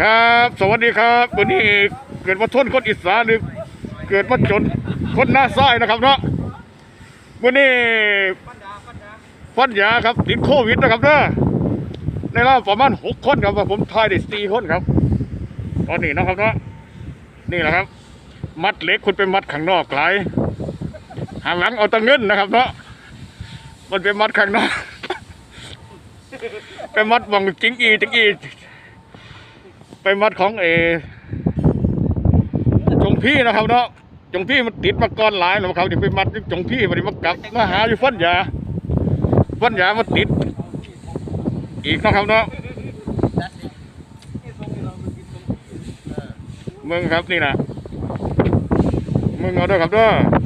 ครับ สวัสดีครับวันนี้เกิดมาทนคนอีสานหรือเกิดมาจนคนหน้าซ้ายนะครับเนาะวันนี้ฟันยาครับติดโควิดนะครับเนาะในรอบประมาณหกคนครับว่าผมทายได้สี่คนครับ ตอนนี้นะครับเนาะนี่แหละครับ มัดเล็กคุณไปมัดข้างนอกหลายหางหลังเอาตังเงินนะครับเนาะมันไปมัดข้างนอกไปมัดวังจิงอีจิงอี ไปมัดของเอจงพี่นะครับเนาะจงพี่มันติดมาก่อนหลายแล้วเขาจะไปมัดจงพี่มันมากลับมาหาอยู่ฟันยาฟันยามันติด อีกนะครับเนาะมึงครับนี่นะมึงเอาด้วยครับเด้อค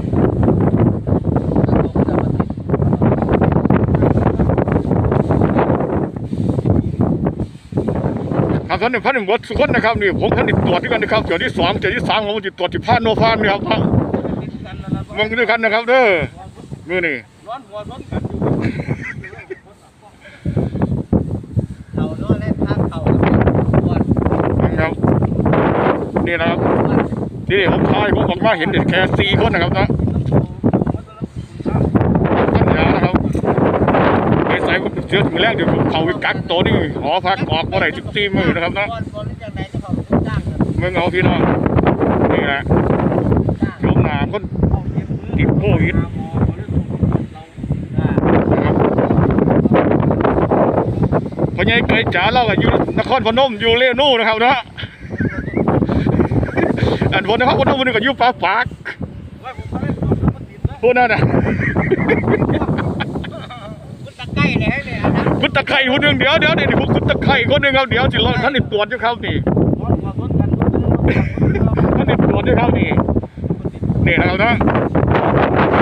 รับท่านหนึ่งพันหนึ่งบทสุขคนนะครับนี่ผมท่านนี่ตรวจด้วยกันนะครับเดี๋ยวที่สองเดี๋ยวที่สามผมจะตรวจที่พานโนพานนี่ครับมึงด้วยกันนะครับเด้อมือนี่ร้อนหัวร้อนกันอยู่เขาโน่นเล่นภาพเขาปวดนะครับนี่นะครับนี่ผมทายผมบอกว่าเห็นเด็กแค่สี่คนนะครับเนาะท่านยานะครับไอ้สายผม เชื้อถึงแรกเดี๋ยวเขาไปกักตัวนี่หอพักออกเมื่อไหร่สิบสี่มือนะครับเนาะบอลบองกันมึงเอาพี่น้องนี่แหละจ้างโยมหนาคนติดโควิดพอใหญ่ไก่จ๋าเราอะอยู่นครพนมอยู่เรนูนะครับเนาะอันบนนะครับพนมนี่ก็อยู่ปากปากพวกนั้นนะ คุณตะไก่เลยให้เนี่ย นะคุณตะไคร่คนหนึ่งเดี๋ยวเดี๋ยวเดี๋ยวคุณตะไคร่คนหนึ่งครับเดี๋ยวสิเราท่านนี่ตรวจอยู่ครับนี่ร้อนหัวร้อนกันท่านนี่ตรวจอยู่ครับนี่นี่นะครับเนาะ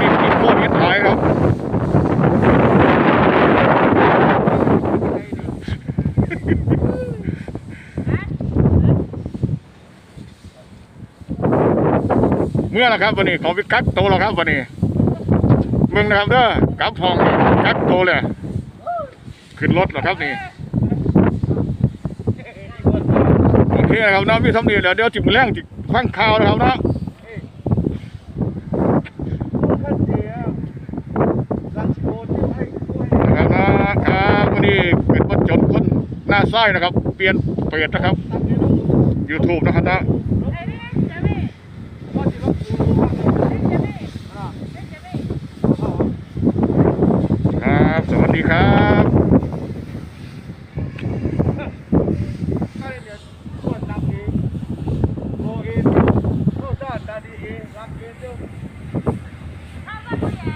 นี่ติดโควิดหายครับเมื่อนะครับวันนี้เขาไปกักโตแล้วครับวันนี้มึงนะครับเด้อกับห้องกักโตเลย ขึ้นรถแล้วครับนี่โอเคนะครับน้องพี่ทำนี่เดี๋ยวเดี๋ยวจิบมือแรงจิบฟังข่าวนะครับเนาะนะครับนะครับวันนี้เป็นวันจนคนหน้าไส้นะครับ เปลี่ยนเปิดนะครับ YouTube นะครับนะครับสวัสดีครับ รักเองเจ้า